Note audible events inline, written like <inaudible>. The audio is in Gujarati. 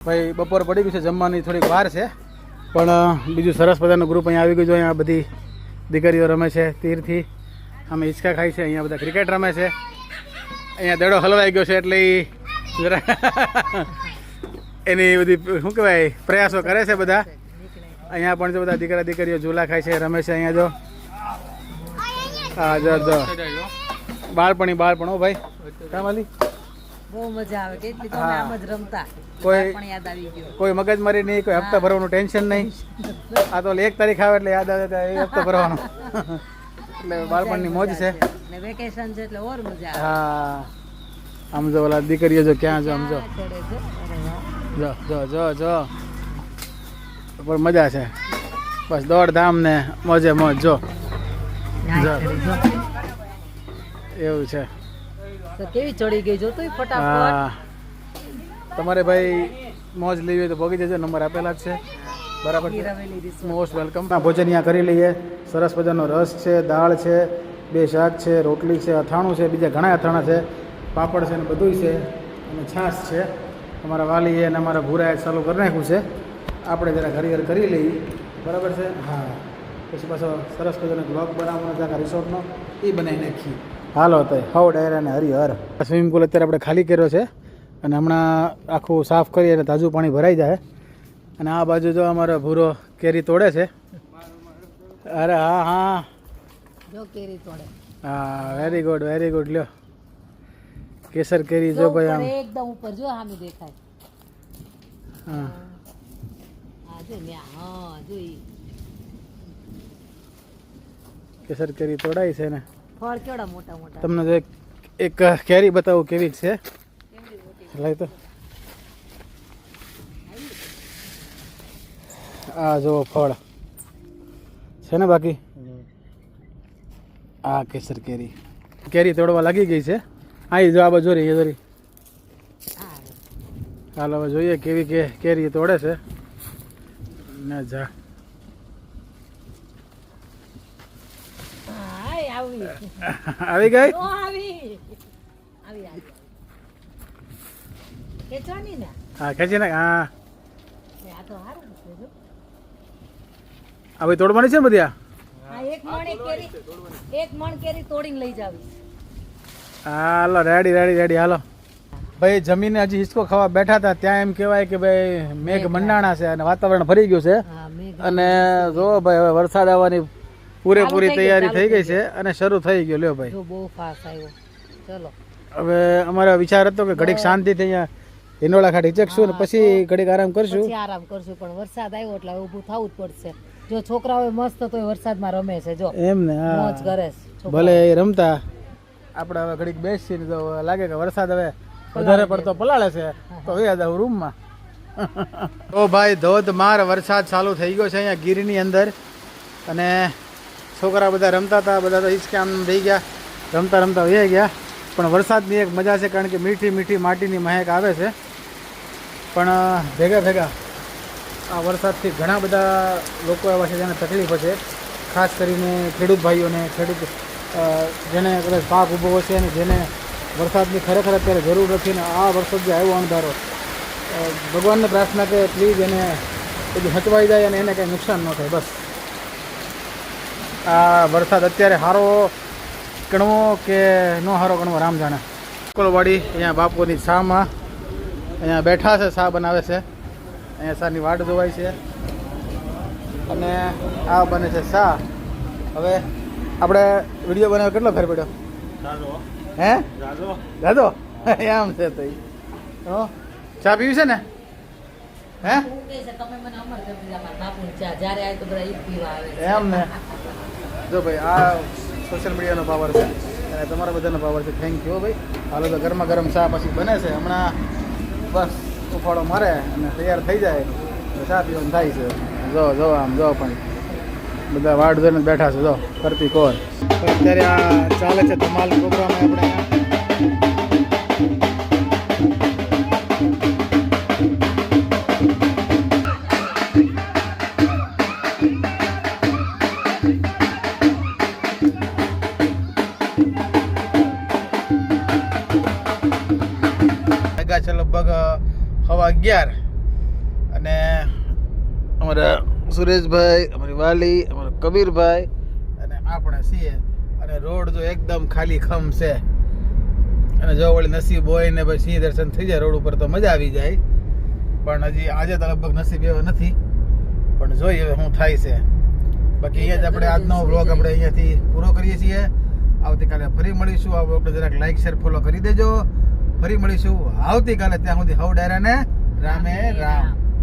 ભાઈ, બપોર પડી ગયું છે, જમવાની થોડીક વાર છે. પણ બીજું સરસ મજાનું ગ્રુપ અહીંયા આવી ગયું છે, અહીંયા બધી દીકરીઓ રમે છે, તીરથી. અમે હિંચકા ખાય છે, અહીંયા બધા ક્રિકેટ રમે છે. અહીંયા દડો હલવાઈ ગયો છે, એટલે <laughs> એની બધી, શું કહેવાય, પ્રયાસો કરે છે બધા. અહીંયા પણ જો બધા દીકરા દીકરીઓ ઝૂલા ખાય છે, રમે છે અહીંયા જો. હા, જો બાળપણી બાળપણ, હો ભાઈ. કામ બહુ મજા આવે કેટલી તો આમ જ રમતા. કોઈ પણ યાદ આવી ગયો. કોઈ મગજમારી નહીં કોઈ હપ્તા ભરવાનું ટેન્શન નહીં. આ તો એક તારીખ આવે એટલે યાદ આવે એ હપ્તા ભરવાનો. એટલે બાળપણની મોજ છે. ને વેકેશન છે એટલે ઓર મજા આવે. હા. આમ જો ઓલા દીકરીઓ જો ક્યાં જો આમ જો. જો જો જો જો. પણ મજા છે. બસ દોડધામ ને મોજે મોજ જો. એવું છે. તો કેવી ચડી ગઈ જો તું ફટાફટ. તમારે ભાઈ મોજ લેવી હોય તો ભોગી જજો, નંબર આપેલા જ છે. બરાબર. Most welcome. ભોજન અહીંયા કરી લઈએ. સરસ મજાનો રસ છે, દાળ છે, બે શાક છે, રોટલી છે, અથાણું છે, બીજા ઘણા અથાણા છે. પાપડ છે ને બધું છે. અને છાશ છે. અમારા વાલીએ અને અમારા ભૂરાએ ચાલુ કરી નાખ્યું છે. આપણે જરા હરિહર કરી લઈએ. બરાબર છે? હા. પછી પાછો સરસ મજાનો બ્લોગ બનાવવાનો છે રિસોર્ટનો એ બનાવી નાખીએ. હાલો તો હવ ડાયરા ને હરિહર સ્વિમિંગ પુલ અત્યારે આપણે ખાલી કર્યો છે અને હમણાં આખું સાફ કરીએ એટલે તાજું પાણી ભરાઈ જાય. અને આ બાજુ જો અમારો ભૂરો કેરી તોડે છે. અરે હા હા. જો કેરી તોડે. હા વેરી ગુડ વેરી ગુડ લ્યો. કેસર કેરી જો ભાઈ આમ. એકદમ ઉપર જો સામે દેખાય. હા. હા જો હા જો કેસર કેરી તોડાઈ છે ને. ફળ કેવડા મોટા મોટા? તમને તો એક એક કેરી બતાવું કેવી છે. લાય તો. આ જો ફળ. છે ને બાકી? આ કેસર કેરી. કેરી તોડવા લાગી ગઈ છે. આ જો આ બાજુ રહી જોરી. હા. હાલ હવે જોઈએ કેવી કે કેરી તોડે છે. ના જા હા આવી ગઈ? ઓ આવી. આવી આવી. ખેંચવાની ને? હા ખેંચી નાખ હા. ને આ તો સારું છે જો. આ ભાઈ તોડવાની છે ને બધી આ? એક મણ કેરી એક મણ કેરી તોડીને લઈ જાવી હાલો રેડી રેડી રેડી હાલો. ભાઈ જમીને હજી હિસકો ખાવા બેઠા હતા. ત્યાં એમ કહેવાય કે ભાઈ મેઘ મંડાણા છે અને વાતાવરણ ફરી ગયું છે. અને જો ભાઈ હવે વરસાદ આવવાની પૂરેપૂરી તૈયારી થઈ ગઈ છે અને શરૂ થઈ ગયો લ્યો ભાઈ. બહુ ફાસ્ટ આવ્યો. ચલો. હવે અમારો વિચાર હતો કે ઘડીક શાંતિથી અહીંયા હિંડોળા ખાડી ચકશું ને પછી ઘડીક આરામ કરશું. આરામ કરશું પણ વરસાદ આવ્યો એટલે ઊભું થવું જ પડશે. જો છોકરાઓ મસ્ત તોય વરસાદમાં રમે છે જો. એમ ને મોજ કરે છે ભલે એ રમતા. આપણે હવે ઘડીક બેસીને તો લાગે કે વરસાદ હવે વધારે પડતો પલાળે છે. તો એ જાવ રૂમમાં. <laughs> તો ભાઈ ધોધમાર વરસાદ ચાલુ થઈ ગયો છે અહીંયા ગીરની અંદર. અને છોકરા બધા રમતા હતા, બધા તો હિંચકે આમ રહી ગયા, રમતા રમતા વહી ગયા. પણ વરસાદની એક મજા છે કારણ કે મીઠી મીઠી માટીની મહેક આવે છે. પણ ભેગા ભેગા આ વરસાદથી ઘણા બધા લોકો એવા છે જેને તકલીફો છે ખાસ કરીને ખેડૂત ભાઈઓને, ખેડૂત જેને કદાચ પાક ઊભો હશે અને જેને વરસાદની ખરેખર અત્યારે જરૂર નથી ને આ વરસાદ જે આવ્યો અણધારો ભગવાનને પ્રાર્થના કે પ્લીઝ એને બધું હચવાઈ જાય અને એને કંઈ નુકસાન ન થાય, બસ. આ વરસાદ અત્યારે સારો ગણવો કે ન સારો ગણવો રામ જાણે. કોલવાડી અહીંયા બાપુની શામાં. અહીંયા બેઠા છે શા બનાવે છે. અહીંયા શાની વાટ જોવાય છે. અને આ બને છે શા. હવે આપણે વીડિયો બનાવ્યો કેટલો ફેર પડ્યો? હે? દાદો. <laughs> એમ છે તો ચા પીવી છે ને? હે? શું કહે છે તમે મને અમર કરી દીધા મારા બાપુની ચા જ્યારે આવે તો બધા ઈ પીવા આવે એમ ને. જો ભાઈ, આ સોશિયલ મીડિયાનો પાવર છે અને તમારા બધાનો પાવર છે. થેન્ક યુ ભાઈ. હાલો તો ગરમા ગરમ ચા પછી બને છે. હમણાં બસ ઉફાળો મારે અને તૈયાર થઈ જાય. તો ચા પીવાનું થાય છે. જો જો આમ, જો પણ. બધા વાડ જોઈને બેઠા છે. જો, કરતી કોર અત્યારે આ ચાલે છે ધમાલ પ્રોગ્રામ આપણે. અગિયાર. અને અમારા સુરેશભાઈ, અમારી વાલી, અમારા કબીરભાઈ અને આપણે છીએ. અને રોડ જો એકદમ ખાલી ખમ છે. અને જો વળી નસીબ હોય ને પછી સિંહ દર્શન થઈ જાય, રોડ ઉપર તો મજા આવી જાય. પણ હજી આજે તો લગભગ નસીબ એવો નથી. પણ જોઈએ હવે શું થાય છે. બાકી અહીંયા જ આપણે આજનો વ્લોગ આપણે અહીંયાથી પૂરો કરીએ છીએ. આવતીકાલે ફરી મળીશું. આ વ્લોગને જરાક લાઈક શેર ફોલો કરી દેજો. ફરી મળીશું. આવતીકાલે ત્યાં સુધી હવ ડાયરાને રામે રામ